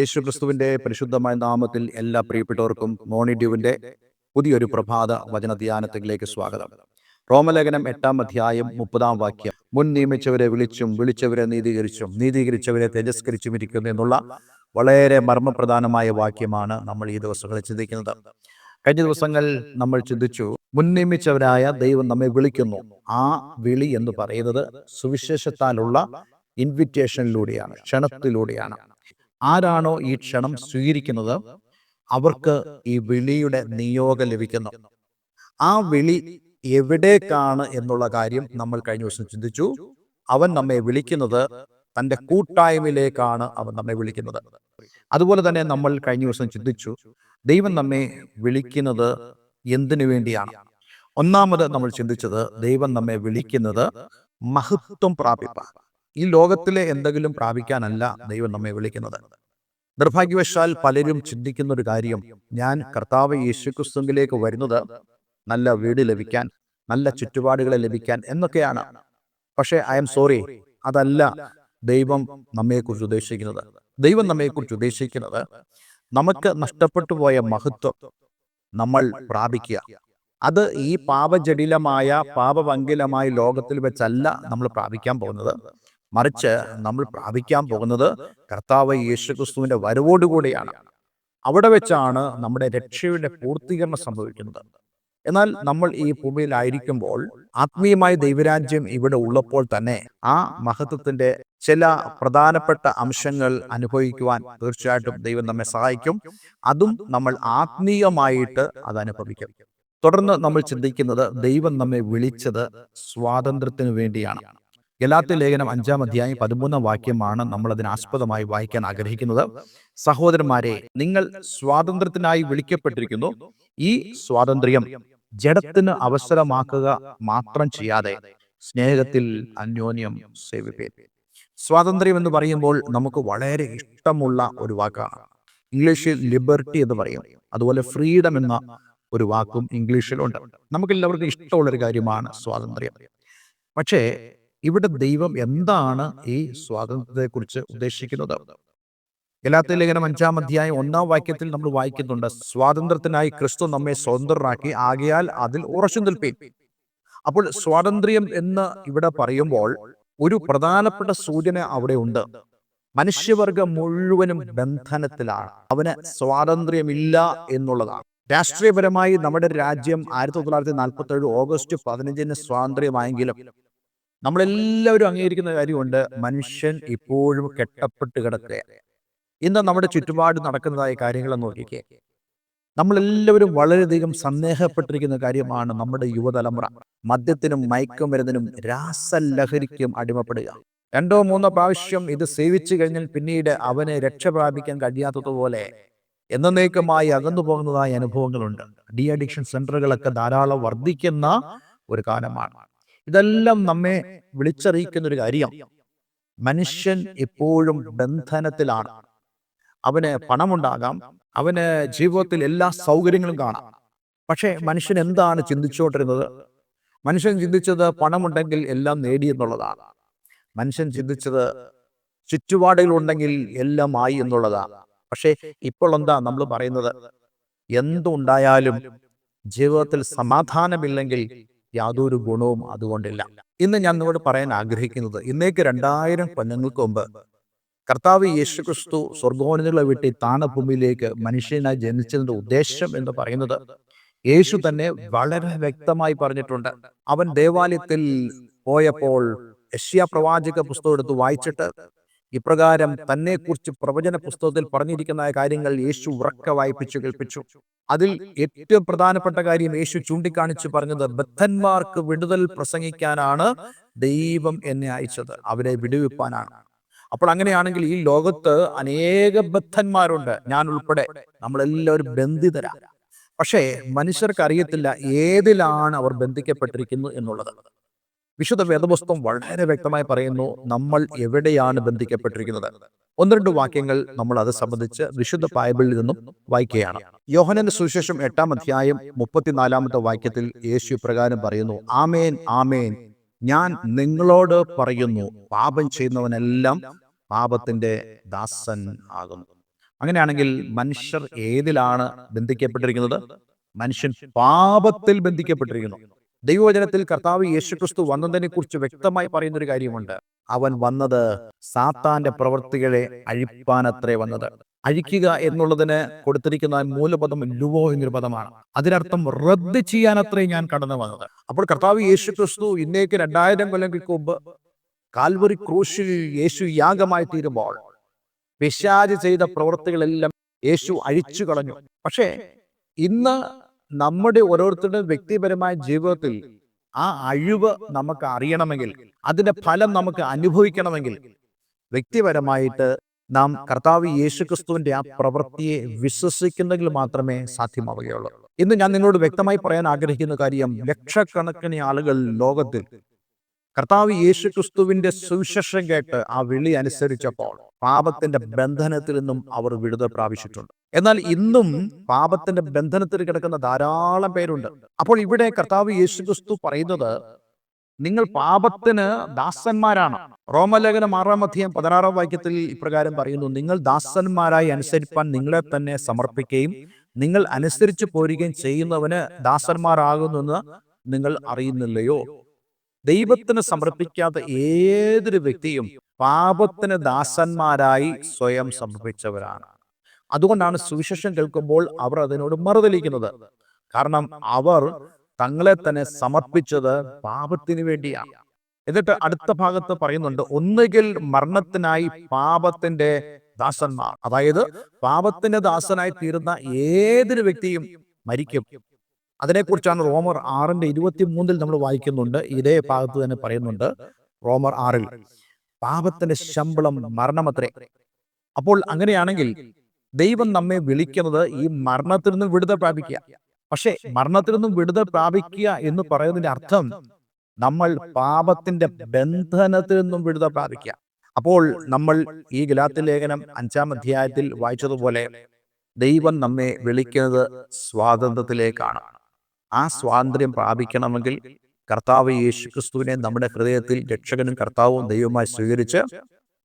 യേശു ക്രിസ്തുവിന്റെ പരിശുദ്ധമായ നാമത്തിൽ എല്ലാ പ്രിയപ്പെട്ടവർക്കും മോണി ഡ്യൂവിന്റെ പുതിയൊരു പ്രഭാത വചനധ്യാനത്തിലേക്ക് സ്വാഗതം. റോമലേഖനം എട്ടാം അധ്യായം മുപ്പതാം വാക്യം. മുൻ നിയമിച്ചവരെ വിളിച്ചും വിളിച്ചവരെ നീതീകരിച്ചും നീതീകരിച്ചവരെ തേജസ്കരിച്ചും ഇരിക്കുന്നു എന്നുള്ള വളരെ മർമ്മപ്രധാനമായ വാക്യമാണ് നമ്മൾ ഈ ദിവസങ്ങളിൽ ചിന്തിക്കുന്നത്. കഴിഞ്ഞ ദിവസങ്ങൾ നമ്മൾ ചിന്തിച്ചു മുൻ നിയമിച്ചവരായ ദൈവം നമ്മെ വിളിക്കുന്നു. ആ വിളി എന്ന് പറയുന്നത് സുവിശേഷത്താലുള്ള ഇൻവിറ്റേഷനിലൂടെയാണ് ക്ഷണത്തിലൂടെയാണ്. ആരാണോ ഈ ക്ഷണം സ്വീകരിക്കുന്നത്? അവർക്ക് ഈ വിളിയുടെ നിയോഗം ലഭിക്കുന്നു. ആ വിളി എവിടേക്കാണ് എന്നുള്ള കാര്യം നമ്മൾ കഴിഞ്ഞ ദിവസം ചിന്തിച്ചു. അവൻ നമ്മെ വിളിക്കുന്നത് തന്റെ കൂട്ടായ്മയിലേക്കാണ് അവൻ നമ്മെ വിളിക്കുന്നത്. അതുപോലെ തന്നെ നമ്മൾ കഴിഞ്ഞ ദിവസം ചിന്തിച്ചു ദൈവം നമ്മെ വിളിക്കുന്നത് എന്തിനു വേണ്ടിയാണ്? ഒന്നാമത് നമ്മൾ ചിന്തിച്ചത് ദൈവം നമ്മെ വിളിക്കുന്നത് മഹത്വം പ്രാപിപ്പാൻ. ഈ ലോകത്തിലെ എന്തെങ്കിലും പ്രാപിക്കാനല്ല ദൈവം നമ്മെ വിളിക്കുന്നത്. നിർഭാഗ്യവശാൽ പലരും ചിന്തിക്കുന്ന ഒരു കാര്യം ഞാൻ കർത്താവ് യേശുക്രിസ്തുവിലേക്ക് വരുന്നത് നല്ല വീട് ലഭിക്കാൻ നല്ല ചുറ്റുപാടുകളെ ലഭിക്കാൻ എന്നൊക്കെയാണ്. പക്ഷേ ഐ എം സോറി അതല്ല ദൈവം നമ്മെക്കുറിച്ച് ഉദ്ദേശിക്കുന്നത്. ദൈവം നമ്മെക്കുറിച്ച് ഉദ്ദേശിക്കുന്നത് നമുക്ക് നഷ്ടപ്പെട്ടു പോയ മഹത്വം നമ്മൾ പ്രാപിക്കുക. അത് ഈ പാപജടിലമായ പാപവങ്കിലമായ ലോകത്തിൽ വെച്ചല്ല നമ്മൾ പ്രാപിക്കാൻ പോകുന്നത്. മറിച്ച് നമ്മൾ പ്രാപിക്കാൻ പോകുന്നത് കർത്താവ് യേശുക്രിസ്തുവിന്റെ വരവോടുകൂടിയാണ് അവിടെ വെച്ചാണ് നമ്മുടെ രക്ഷയുടെ പൂർത്തീകരണം സംഭവിക്കുന്നത്. എന്നാൽ നമ്മൾ ഈ ഭൂമിയിലായിരിക്കുമ്പോൾ ആത്മീയമായ ദൈവരാജ്യം ഇവിടെ ഉള്ളപ്പോൾ തന്നെ ആ മഹത്വത്തിന്റെ ചില പ്രധാനപ്പെട്ട അംശങ്ങൾ അനുഭവിക്കുവാൻ തീർച്ചയായിട്ടും ദൈവം നമ്മെ സഹായിക്കും. അതും നമ്മൾ ആത്മീയമായിട്ട് അത് അനുഭവിക്കും. തുടർന്ന് നമ്മൾ ചിന്തിക്കുന്നത് ദൈവം നമ്മെ വിളിച്ചത് സ്വാതന്ത്ര്യത്തിന് വേണ്ടിയാണ്. ഗലാത്യ ലേഖനം അഞ്ചാം അധ്യായം പതിമൂന്നാം വാക്യമാണ് നമ്മൾ അതിനാസ്പദമായി വായിക്കാൻ ആഗ്രഹിക്കുന്നത്. സഹോദരന്മാരെ നിങ്ങൾ സ്വാതന്ത്ര്യത്തിനായി വിളിക്കപ്പെട്ടിരിക്കുന്നു. ഈ സ്വാതന്ത്ര്യം ജഡത്തിന് അവസരമാക്കുക മാത്രം ചെയ്യാതെ സ്നേഹത്തിൽ അന്യോന്യം സേവിപ്പേൻ സ്വാതന്ത്ര്യം എന്ന് പറയുമ്പോൾ നമുക്ക് വളരെ ഇഷ്ടമുള്ള ഒരു വാക്കാണ് ഇംഗ്ലീഷിൽ ലിബർട്ടി എന്ന് പറയും. അതുപോലെ ഫ്രീഡം എന്ന ഒരു വാക്കും ഇംഗ്ലീഷിലുണ്ട്. നമുക്ക് എല്ലാവർക്കും ഇഷ്ടമുള്ള ഒരു കാര്യമാണ് സ്വാതന്ത്ര്യം. പക്ഷേ ഇവിടെ ദൈവം എന്താണ് ഈ സ്വാതന്ത്ര്യത്തെക്കുറിച്ച് ഉദ്ദേശിക്കുന്നത്? ഗലാത്യ ലേഖനം അഞ്ചാം അധ്യായം ഒന്നാം വാക്യത്തിൽ നമ്മൾ വായിക്കുന്നുണ്ട് സ്വാതന്ത്ര്യത്തിനായി ക്രിസ്തു നമ്മെ സ്വതന്ത്രരാക്കി ആകയാൽ അതിൽ ഉറച്ചു നിൽപ്പീൻ. അപ്പോൾ സ്വാതന്ത്ര്യം എന്ന് ഇവിടെ പറയുമ്പോൾ ഒരു പ്രധാനപ്പെട്ട സൂചന അവിടെ ഉണ്ട്. മനുഷ്യവർഗം മുഴുവനും ബന്ധനത്തിലാണ്. അവന് സ്വാതന്ത്ര്യമില്ല എന്നുള്ളതാണ്. രാഷ്ട്രീയപരമായി നമ്മുടെ രാജ്യം ആയിരത്തി തൊള്ളായിരത്തി നാൽപ്പത്തി ഏഴ് ഓഗസ്റ്റ് പതിനഞ്ചിന് സ്വാതന്ത്ര്യമായെങ്കിലും നമ്മളെല്ലാവരും അംഗീകരിക്കുന്ന കാര്യമുണ്ട്. മനുഷ്യൻ ഇപ്പോഴും കെട്ടപ്പെട്ട് കിടക്കുകയാണ്. ഇന്ന് നമ്മുടെ ചുറ്റുപാട് നടക്കുന്നതായ കാര്യങ്ങളെന്ന് നോക്കിക്കേ. നമ്മളെല്ലാവരും വളരെയധികം സന്ദേഹപ്പെട്ടിരിക്കുന്ന കാര്യമാണ് നമ്മുടെ യുവതലമുറ. മദ്യത്തിനും മയക്കുമരുന്നിനും രാസലഹരിക്കും അടിമപ്പെടുക. രണ്ടോ മൂന്നോ പ്രാവശ്യം ഇത് സേവിച്ചു കഴിഞ്ഞാൽ പിന്നീട് അവനെ രക്ഷ പ്രാപിക്കാൻ കഴിയാത്തതുപോലെ എന്നേക്കുമായി അകന്നു പോകുന്നതായ അനുഭവങ്ങളുണ്ട്. ഡി അഡിക്ഷൻ സെന്ററുകളൊക്കെ ധാരാളം വർദ്ധിക്കുന്ന ഒരു കാലമാണ്. ഇതെല്ലാം നമ്മെ വിളിച്ചറിയിക്കുന്ന ഒരു കാര്യം. മനുഷ്യൻ എപ്പോഴും ബന്ധനത്തിലാണ്. അവന് പണമുണ്ടാകാം. അവന് ജീവിതത്തിൽ എല്ലാ സൗകര്യങ്ങളും കാണാം. പക്ഷേ മനുഷ്യൻ എന്താണ് ചിന്തിച്ചുകൊണ്ടിരുന്നത്? മനുഷ്യൻ ചിന്തിച്ചത് പണമുണ്ടെങ്കിൽ എല്ലാം നേടി എന്നുള്ളതാണ്. മനുഷ്യൻ ചിന്തിച്ചത് ചുറ്റുപാടുകളുണ്ടെങ്കിൽ എല്ലാം ആയി എന്നുള്ളതാണ്. പക്ഷേ ഇപ്പോൾ എന്താ നമ്മൾ പറയുന്നത്? എന്തുണ്ടായാലും ജീവിതത്തിൽ സമാധാനമില്ലെങ്കിൽ യാതൊരു ഗുണവും അതുകൊണ്ടില്ല. ഇന്ന് ഞാൻ നിങ്ങളോട് പറയാൻ ആഗ്രഹിക്കുന്നത് ഇന്നേക്ക് രണ്ടായിരം കൊല്ലങ്ങൾക്ക് മുമ്പ് കർത്താവ് യേശു ക്രിസ്തു സ്വർഗോന്നതികളെ വിട്ട് ഈ താണഭൂമിയിലേക്ക് മനുഷ്യനായി ജനിച്ചതിന്റെ ഉദ്ദേശം എന്ന് പറയുന്നത് യേശു തന്നെ വളരെ വ്യക്തമായി പറഞ്ഞിട്ടുണ്ട്. അവൻ ദേവാലയത്തിൽ പോയപ്പോൾ യഷ്യ പ്രവാചക പുസ്തകം എടുത്ത് വായിച്ചിട്ട് ഇപ്രകാരം തന്നെക്കുറിച്ച് പ്രവചന പുസ്തകത്തിൽ പറഞ്ഞിരിക്കുന്ന കാര്യങ്ങൾ യേശു ഉറക്ക വായിപ്പിച്ചു കേൾപ്പിച്ചു. അതിൽ ഏറ്റവും പ്രധാനപ്പെട്ട കാര്യം യേശു ചൂണ്ടിക്കാണിച്ചു പറഞ്ഞത് ബദ്ധന്മാർക്ക് വിടുതൽ പ്രസംഗിക്കാനാണ് ദൈവം എന്നെ അയച്ചത്. അവരെ വിടുവിപ്പാനാണ്. അപ്പോൾ അങ്ങനെയാണെങ്കിൽ ഈ ലോകത്ത് അനേക ബദ്ധന്മാരുണ്ട്. ഞാൻ ഉൾപ്പെടെ നമ്മളെല്ലാവരും ബന്ധിതരാണ് പക്ഷേ മനുഷ്യർക്ക് അറിയത്തില്ല ഏതിലാണ് അവർ ബന്ധിക്കപ്പെട്ടിരിക്കുന്നു എന്നുള്ളത്. വിശുദ്ധ വേദപുസ്തകം വളരെ വ്യക്തമായി പറയുന്നു നമ്മൾ എവിടെയാണ് ബന്ധിക്കപ്പെട്ടിരിക്കുന്നത്? ഒന്ന് രണ്ട് വാക്യങ്ങൾ നമ്മൾ അത് സംബന്ധിച്ച് വിശുദ്ധ ബൈബിളിൽ നിന്നും വായിക്കുകയാണ്. യോഹനന്റെ സുശേഷം എട്ടാം അധ്യായം മുപ്പത്തിനാലാമത്തെ വാക്യത്തിൽ യേശു പ്രകാരം പറയുന്നു ആമേൻ ആമേൻ. ഞാൻ നിങ്ങളോട് പറയുന്നു പാപം ചെയ്യുന്നവനെല്ലാം പാപത്തിന്റെ ദാസൻ ആകുന്നു. അങ്ങനെയാണെങ്കിൽ മനുഷ്യർ ഏതിലാണ് ബന്ധിക്കപ്പെട്ടിരിക്കുന്നത്? മനുഷ്യൻ പാപത്തിൽ ബന്ധിക്കപ്പെട്ടിരിക്കുന്നു. ദൈവവചനത്തിൽ കർത്താവ് യേശുക്രിസ്തു വന്നതിനെ കുറിച്ച് വ്യക്തമായി പറയുന്നൊരു കാര്യമുണ്ട്. അവൻ വന്നത് സാത്താന്റെ പ്രവൃത്തികളെ അഴിപ്പാനത്രേ വന്നത്. അഴിക്കുക എന്നുള്ളതിന് കൊടുത്തിരിക്കുന്ന മൂലപദം ലുവോ എന്നൊരു പദമാണ്. അതിനർത്ഥം റദ്ദ് ചെയ്യാനത്രേ ഞാൻ കടന്നു വന്നത്. അപ്പോൾ കർത്താവ് യേശു ക്രിസ്തു ഇന്നേക്ക് രണ്ടായിരം കൊല്ലങ്ങൾക്ക് മുമ്പ് കാൽവറി ക്രൂശിൽ യേശു യാഗമായി തീരുമ്പോൾ പിശാജ് ചെയ്ത പ്രവൃത്തികളെല്ലാം യേശു അഴിച്ചു കളഞ്ഞു. പക്ഷേ ഇന്ന് നമ്മുടെ ഓരോരുത്തരുടെയും വ്യക്തിപരമായ ജീവിതത്തിൽ ആ അഴിവ് നമുക്ക് അറിയണമെങ്കിൽ അതിന്റെ ഫലം നമുക്ക് അനുഭവിക്കണമെങ്കിൽ വ്യക്തിപരമായിട്ട് നാം കർത്താവ് യേശുക്രിസ്തുവിന്റെ ആ പ്രവൃത്തിയെ വിശ്വസിക്കുന്നെങ്കിൽ മാത്രമേ സാധ്യമാവുകയുള്ളൂ. ഇന്ന് ഞാൻ നിങ്ങളോട് വ്യക്തമായി പറയാൻ ആഗ്രഹിക്കുന്ന കാര്യം ലക്ഷക്കണക്കിന് ആളുകൾ ലോകത്തിൽ കർത്താവ് യേശു ക്രിസ്തുവിന്റെ സുവിശേഷം കേട്ട് ആ വിളി അനുസരിച്ചപ്പോൾ പാപത്തിന്റെ ബന്ധനത്തിൽ നിന്നും അവർ വിടുതൽ പ്രാപിച്ചിട്ടുണ്ട്. എന്നാൽ ഇന്നും പാപത്തിന്റെ ബന്ധനത്തിൽ കിടക്കുന്ന ധാരാളം പേരുണ്ട്. അപ്പോൾ ഇവിടെ കർത്താവ് യേശു ക്രിസ്തു പറയുന്നത് നിങ്ങൾ പാപത്തിന് ദാസന്മാരാണ്. റോമലേഖനം ആറാം അധ്യയം പതിനാറാം വാക്യത്തിൽ ഇപ്രകാരം പറയുന്നു നിങ്ങൾ ദാസന്മാരായി അനുസരിപ്പാൻ നിങ്ങളെ തന്നെ സമർപ്പിക്കുകയും നിങ്ങൾ അനുസരിച്ച് പോരുകയും ചെയ്യുന്നവന് ദാസന്മാരാകുന്നെന്ന് നിങ്ങൾ അറിയുന്നില്ലയോ? ദൈവത്തിന് സമർപ്പിക്കാത്ത ഏതൊരു വ്യക്തിയും പാപത്തിന് ദാസന്മാരായി സ്വയം സമർപ്പിച്ചവരാണ്. അതുകൊണ്ടാണ് സുവിശേഷം കേൾക്കുമ്പോൾ അവർ അതിനോട് മറുതലിക്കുന്നത്. കാരണം അവർ തങ്ങളെ തന്നെ സമർപ്പിച്ചത് പാപത്തിന് വേണ്ടിയാണ് എന്നിട്ട് അടുത്ത ഭാഗത്ത് പറയുന്നുണ്ട് ഒന്നുകിൽ മരണത്തിനായി പാപത്തിന്റെ ദാസന്മാർ. അതായത് പാപത്തിന്റെ ദാസനായി തീരുന്ന ഏതൊരു വ്യക്തിയും മരിക്കും. അതിനെക്കുറിച്ചാണ് റോമർ ആറിന്റെ ഇരുപത്തി മൂന്നിൽ നമ്മൾ വായിക്കുന്നുണ്ട്. ഇതേ ഭാഗത്ത് തന്നെ പറയുന്നുണ്ട്. റോമർ ആറിൽ പാപത്തിന്റെ ശമ്പളം മരണമത്രേ. അപ്പോൾ അങ്ങനെയാണെങ്കിൽ ദൈവം നമ്മെ വിളിക്കുന്നത് ഈ മരണത്തിൽ നിന്നും വിടുതൽ പ്രാപിക്കുക. പക്ഷേ മരണത്തിൽ നിന്നും വിടുതൽ പ്രാപിക്കുക എന്ന് പറയുന്നതിന്റെ അർത്ഥം നമ്മൾ പാപത്തിന്റെ ബന്ധനത്തിൽ നിന്നും വിടുതൽ പ്രാപിക്കുക. അപ്പോൾ നമ്മൾ ഈ ഗലാത്തി ലേഖനം അഞ്ചാം അധ്യായത്തിൽ വായിച്ചതുപോലെ ദൈവം നമ്മെ വിളിക്കുന്നത് സ്വാതന്ത്ര്യത്തിലേക്കാണ്. ആ സ്വാതന്ത്ര്യം പ്രാപിക്കണമെങ്കിൽ കർത്താവ് യേശു ക്രിസ്തുവിനെ നമ്മുടെ ഹൃദയത്തിൽ രക്ഷകനും കർത്താവും ദൈവമായി സ്വീകരിച്ച്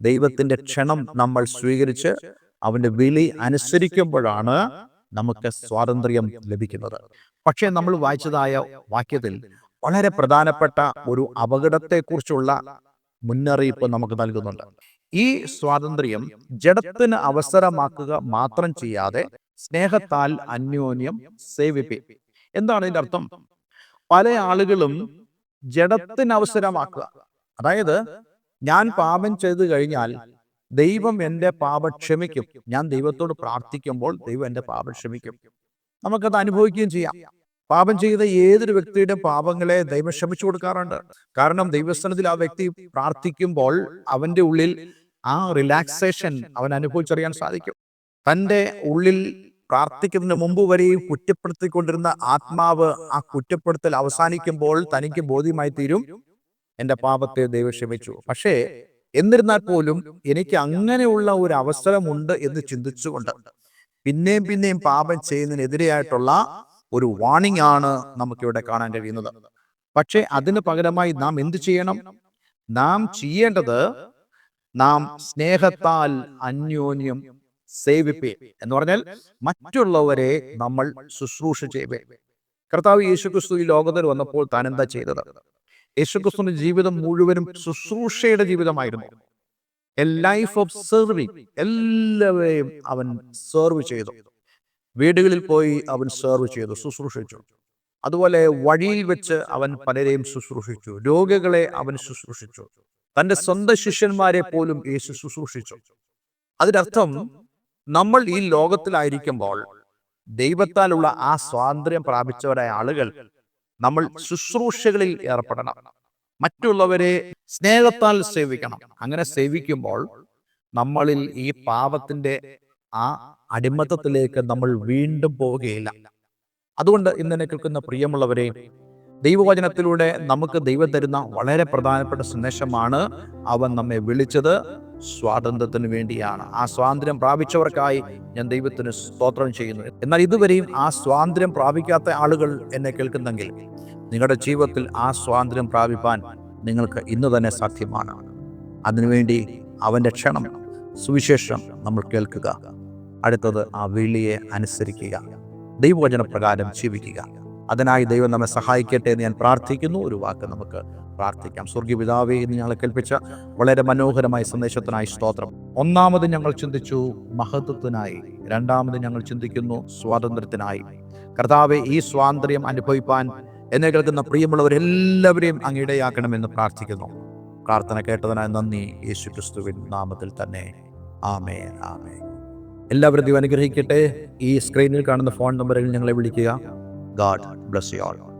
ദൈവത്തിന്റെ ക്ഷണം നമ്മൾ സ്വീകരിച്ച് അവന്റെ വിളി അനുസരിക്കുമ്പോഴാണ് നമുക്ക് സ്വാതന്ത്ര്യം ലഭിക്കുന്നത്. പക്ഷേ നമ്മൾ വായിച്ചതായ വാക്യത്തിൽ വളരെ പ്രധാനപ്പെട്ട ഒരു അപകടത്തെക്കുറിച്ചുള്ള മുന്നറിയിപ്പ് നമുക്ക് നൽകുന്നുണ്ട്. ഈ സ്വാതന്ത്ര്യം ജഡത്തിന് അവസരമാക്കുക മാത്രം ചെയ്യാതെ സ്നേഹത്താൽ അന്യോന്യം സേവിപ്പി എന്താണ് ഇതിന്റെ അർത്ഥം? പല ആളുകളും ജഡത്തിന് അവസരമാക്കുക അതായത് ഞാൻ പാപം ചെയ്തു കഴിഞ്ഞാൽ ദൈവം എന്റെ പാപം ക്ഷമിക്കും. ഞാൻ ദൈവത്തോട് പ്രാർത്ഥിക്കുമ്പോൾ ദൈവം എന്റെ പാപം ക്ഷമിക്കും. നമുക്കത് അനുഭവിക്കുകയും ചെയ്യാം. പാപം ചെയ്ത ഏതൊരു വ്യക്തിയുടെ പാപങ്ങളെ ദൈവം ക്ഷമിച്ചു കൊടുക്കാറുണ്ട്. കാരണം ദൈവസ്ഥാനത്തിൽ ആ വ്യക്തി പ്രാർത്ഥിക്കുമ്പോൾ അവന്റെ ഉള്ളിൽ ആ റിലാക്സേഷൻ അവൻ അനുഭവിച്ചറിയാൻ സാധിക്കും. തന്റെ ഉള്ളിൽ പ്രാർത്ഥിക്കുന്നതിന് മുമ്പ് വരെയും കുറ്റപ്പെടുത്തിക്കൊണ്ടിരുന്ന ആത്മാവ് ആ കുറ്റപ്പെടുത്തൽ അവസാനിക്കുമ്പോൾ തനിക്ക് ബോധ്യമായി തീരും. എന്റെ പാപത്തെ ദൈവം ക്ഷമിച്ചു. പക്ഷേ എന്നിരുന്നാൽ പോലും എനിക്ക് അങ്ങനെയുള്ള ഒരു അവസരമുണ്ട് എന്ന് ചിന്തിച്ചുകൊണ്ട് പിന്നെയും പിന്നെയും പാപം ചെയ്യുന്നതിനെതിരെയായിട്ടുള്ള ഒരു വാണിംഗ് ആണ് നമുക്കിവിടെ കാണാൻ കഴിയുന്നത്. പക്ഷേ അതിന് പകരമായി നാം എന്ത് ചെയ്യണം? നാം ചെയ്യേണ്ടത് നാം സ്നേഹത്താൽ അന്യോന്യം സേവിപ്പേ എന്ന് പറഞ്ഞാൽ മറ്റുള്ളവരെ നമ്മൾ ശുശ്രൂഷ ചെയ്യേ കർത്താവ് യേശുക്രിസ്തു ഈ ലോകത്തിൽ വന്നപ്പോൾ താൻ എന്താ ചെയ്തത്? യേശുക്രിസ്തുവിന്റെ ജീവിതം മുഴുവനും ശുശ്രൂഷയുടെ ജീവിതമായിരുന്നു. എ ലൈഫ് ഓഫ് സെർവിങ് എല്ലാവരെയും അവൻ സെർവ് ചെയ്തു. വീടുകളിൽ പോയി അവൻ സെർവ് ചെയ്തു ശുശ്രൂഷിച്ചു അതുപോലെ വഴിയിൽ വെച്ച് അവൻ പലരെയും ശുശ്രൂഷിച്ചു. രോഗികളെ അവൻ ശുശ്രൂഷിച്ചു. തന്റെ സ്വന്തം ശിഷ്യന്മാരെ പോലും യേശു ശുശ്രൂഷിച്ചു. അതിനർത്ഥം നമ്മൾ ഈ ലോകത്തിലായിരിക്കുമ്പോൾ ദൈവത്താലുള്ള ആ സ്വാതന്ത്ര്യം പ്രാപിച്ചവരായ ആളുകൾ നമ്മൾ ശുശ്രൂഷകളിൽ ഏർപ്പെടണം. മറ്റുള്ളവരെ സ്നേഹത്താൽ സേവിക്കണം. അങ്ങനെ സേവിക്കുമ്പോൾ നമ്മളിൽ ഈ പാപത്തിന്റെ ആ അടിമത്തത്തിലേക്ക് നമ്മൾ വീണ്ടും പോവുകയില്ല. അതുകൊണ്ട് ഇന്നെന്നെ കേൾക്കുന്ന പ്രിയമുള്ളവരെ ദൈവവചനത്തിലൂടെ നമുക്ക് ദൈവം തരുന്ന വളരെ പ്രധാനപ്പെട്ട സന്ദേശമാണ് അവൻ നമ്മെ വിളിച്ചത്. സ്വാതന്ത്ര്യത്തിന് വേണ്ടിയാണ്. ആ സ്വാതന്ത്ര്യം പ്രാപിച്ചവർക്കായി ഞാൻ ദൈവത്തിന് സ്തോത്രം ചെയ്യുന്നു. എന്നാൽ ഇതുവരെയും ആ സ്വാതന്ത്ര്യം പ്രാപിക്കാത്ത ആളുകൾ എന്നെ കേൾക്കുന്നെങ്കിൽ നിങ്ങളുടെ ജീവിതത്തിൽ ആ സ്വാതന്ത്ര്യം പ്രാപിപ്പാൻ നിങ്ങൾക്ക് ഇന്ന് തന്നെ സാധ്യമാണ്. അതിനുവേണ്ടി അവന്റെ ക്ഷണം സുവിശേഷം നമ്മൾ കേൾക്കുക. അടുത്തത് ആ വിളിയെ അനുസരിക്കുക. ദൈവവചന പ്രകാരം ജീവിക്കുക. അതിനായി ദൈവം നമ്മെ സഹായിക്കട്ടെ എന്ന് ഞാൻ പ്രാർത്ഥിക്കുന്നു. ഒരു വാക്ക് നമുക്ക് പ്രാർത്ഥിക്കാം. സ്വർഗീയ പിതാവേ എന്ന് ഞങ്ങളെ കേൾപ്പിച്ച വളരെ മനോഹരമായ സന്ദേശത്തിനായി സ്തോത്രം. ഒന്നാമത് ഞങ്ങൾ ചിന്തിച്ചു മഹത്വത്തിനായി രണ്ടാമത് ഞങ്ങൾ ചിന്തിക്കുന്നു സ്വാതന്ത്ര്യത്തിനായി. കർത്താവെ ഈ സ്വാതന്ത്ര്യം അനുഭവിപ്പാൻ എന്നെ കേൾക്കുന്ന പ്രിയമുള്ളവരെല്ലാവരെയും അങ്ങിടയാക്കണമെന്ന് പ്രാർത്ഥിക്കുന്നു. പ്രാർത്ഥന കേട്ടതിനായി നന്ദി. യേശു ക്രിസ്തുവിൻ നാമത്തിൽ തന്നെ. ആമേ ആമേ എല്ലാവരും അനുഗ്രഹിക്കട്ടെ. ഈ സ്ക്രീനിൽ കാണുന്ന ഫോൺ നമ്പറിൽ ഞങ്ങളെ വിളിക്കുക. God bless you all.